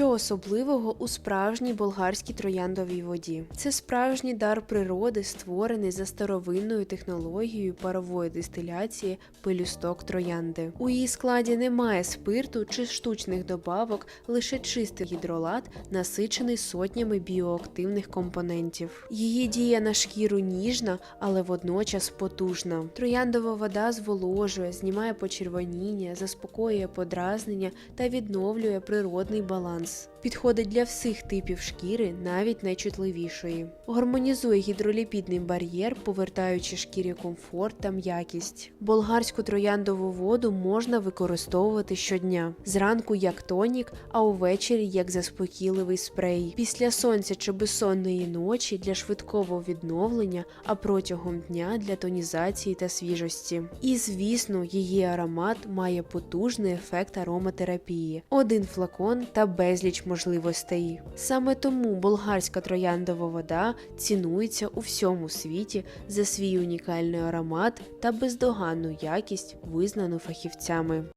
Що особливого у справжній болгарській трояндовій воді? Це справжній дар природи, створений за старовинною технологією парової дистиляції пелюсток троянди. У її складі немає спирту чи штучних добавок, лише чистий гідролат, насичений сотнями біоактивних компонентів. Її дія на шкіру ніжна, але водночас потужна. Трояндова вода зволожує, знімає почервоніння, заспокоює подразнення та відновлює природний баланс. Підходить для всіх типів шкіри, навіть найчутливішої. Гармонізує гідроліпідний бар'єр, повертаючи шкірі комфорт та м'якість. Болгарську трояндову воду можна використовувати щодня. Зранку як тонік, а увечері як заспокійливий спрей. Після сонця чи безсонної ночі для швидкого відновлення, а протягом дня для тонізації та свіжості. І звісно, її аромат має потужний ефект ароматерапії. Один флакон та безліч можливостей. Саме тому болгарська трояндова вода цінується у всьому світі за свій унікальний аромат та бездоганну якість, визнану фахівцями.